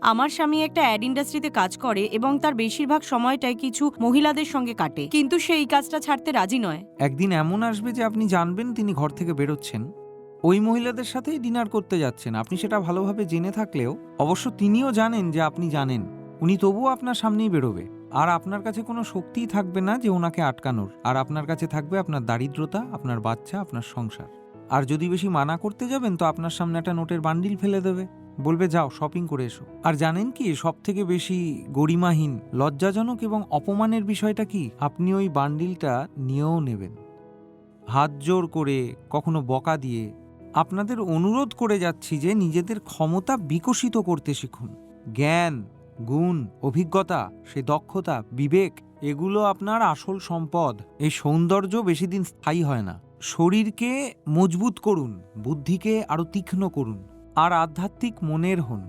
আমার স্বামী একটা অ্যাড ইন্ডাস্ট্রিতে কাজ করে এবং তার বেশিরভাগ সময়টাই কিছু মহিলাদের সঙ্গে কাটে। কিন্তু সেই কাজটা ছাড়তে রাজি নয়। একদিন এমন আসবে যে আপনি জানবেন তিনি ঘর থেকে বেরোচ্ছেন। ওই মহিলাদের সাথেই ডিনার করতে যাচ্ছেন। আপনি সেটা ভালোভাবে জেনে থাকলেও অবশ্য তিনিও জানেন যে আপনি জানেন। উনি তবুও আপনার সামনেই বেরোবে। আর আপনার কাছে কোনো শক্তিই থাকবে না যে ওনাকে আটকানোর। আর আপনার কাছে থাকবে আপনার দারিদ্রতা, আপনার বাচ্চা, আপনার সংসার। আর যদি বেশি মানা করতে যাবেন, তো আপনার সামনে একটা নোটের বান্ডিল ফেলে দেবে। বলবে, যাও শপিং করে এসো। আর জানেন কি সব থেকে বেশি গরিমাহীন, লজ্জাজনক এবং অপমানের বিষয়টা কি? আপনি ওই বান্ডিলটা নিয়েও নেবেন। হাত জোর করে, কখনো বকা দিয়ে। আপনাদের অনুরোধ করে যাচ্ছি যে নিজেদের ক্ষমতা বিকশিত করতে শিখুন। জ্ঞান, গুণ, অভিজ্ঞতা, সে দক্ষতা, বিবেক, এগুলো আপনার আসল সম্পদ। এই সৌন্দর্য বেশি দিন স্থায়ী হয় না। শরীরকে মজবুত করুন, বুদ্ধিকে আরও তীক্ষ্ণ করুন। আর আধ্যাত্মিক মনের হন।